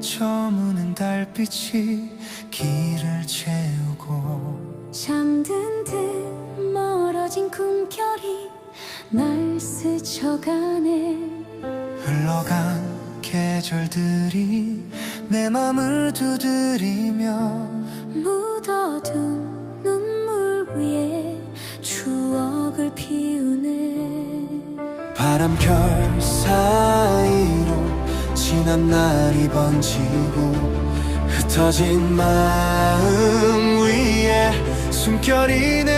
저무는 달빛이 길을 채우고 잠든 듯 멀어진 꿈결이 날 스쳐가네. 흘러간 계절들이 내 맘을 두드리며 묻어둔 눈물 위에 추억을 피우네. 바람결 사이로 지난 날이 번지고 흩어진 마음 위에 숨결이 내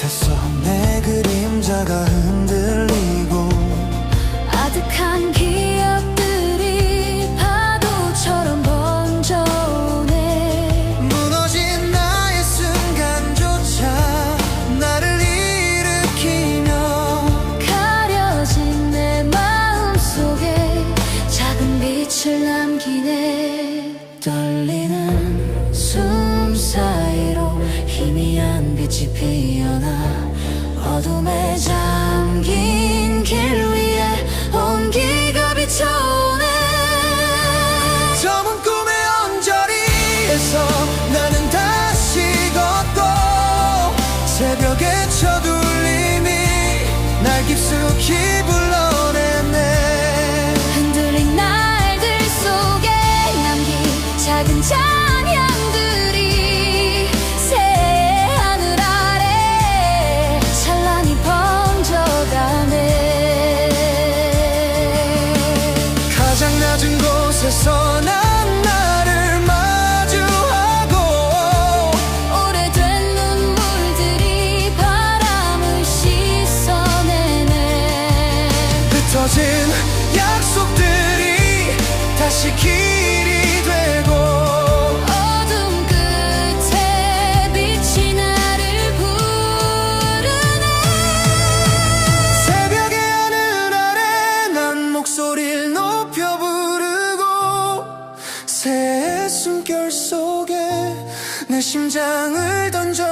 밤 끝에서 내 그림자가 흔들리고 아득한 기억들이 파도처럼 번져오네. 무너진 나의 순간조차 나를 일으키며 가려진 내 마음속에 작은 빛을 남기네 빛이 피어나 어둠에 잠긴 길위 다시 길이 되고 어둠 끝에 빛이 나를 부르네. 새벽의 하늘 아래 난 목소리를 높여 부르고 새해 숨결 속에 내 심장을 던져보